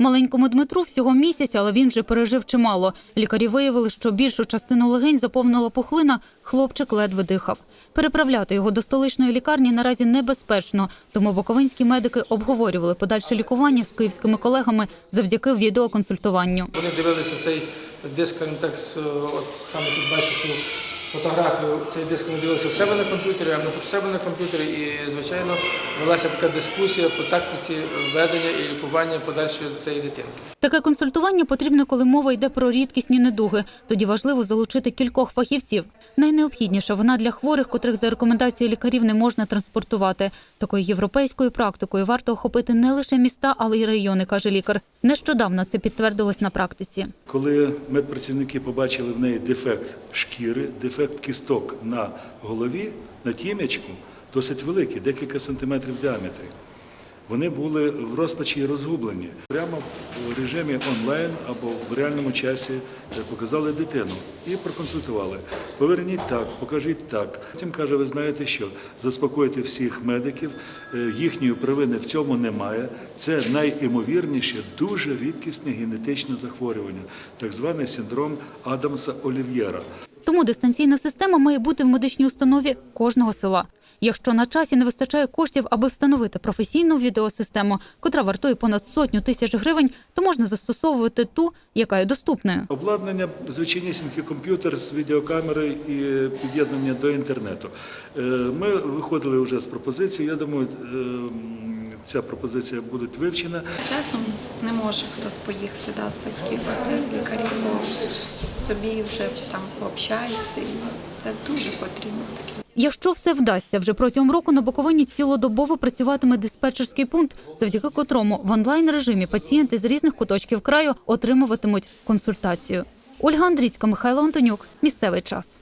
Маленькому Дмитру всього місяць, але він вже пережив чимало. Лікарі виявили, що більшу частину легень заповнила пухлина, хлопчик ледве дихав. Переправляти його до столичної лікарні наразі небезпечно, тому буковинські медики обговорювали подальше лікування з київськими колегами завдяки відеоконсультуванню. Вони дивилися цей диск, так, е, от саме тут бачите фотографію, цей диск вони дивилися в себе на комп'ютері, а ми в себе на комп'ютері. І, звичайно, велася така дискусія по тактиці ведення і лікування подальшої цієї дитинки. Таке консультування потрібно, коли мова йде про рідкісні недуги. Тоді важливо залучити кількох фахівців. Найнеобхідніша вона для хворих, котрих за рекомендацією лікарів не можна транспортувати. Такою європейською практикою варто охопити не лише міста, але й райони, каже лікар. Нещодавно це підтвердилось на практиці. Коли медпрацівники побачили в неї дефект шкіри, дефект кісток на голові, на тім'ячку, досить великий, декілька сантиметрів в діаметрі. Вони були в розпачі і розгублені. Прямо в режимі онлайн або в реальному часі е, показали дитину і проконсультували. Поверніть так, покажіть так. Потім каже, ви знаєте що, заспокойте всіх медиків, е, їхньої провини в цьому немає. Це найімовірніше дуже рідкісне генетичне захворювання, так званий синдром Адамса Олів'єра. Тому дистанційна система має бути в медичній установі кожного села. Якщо на часі не вистачає коштів, аби встановити професійну відеосистему, котра вартує понад сотню тисяч гривень, то можна застосовувати ту, яка є доступною. Обладнання звичайнісінький комп'ютер з відеокамерою і під'єднання до інтернету. Е, Ми виходили вже з пропозицією. Я думаю, е, ця пропозиція буде вивчена. Часом не може хтось поїхати да, з батьків, а це лікарі собі вже там пообщаються, і це дуже потрібно. Якщо все вдасться, вже протягом року на Буковині цілодобово працюватиме диспетчерський пункт, завдяки котрому в онлайн режимі пацієнти з різних куточків краю отримуватимуть консультацію. Ольга Андрійська, Михайло Антонюк. Місцевий час.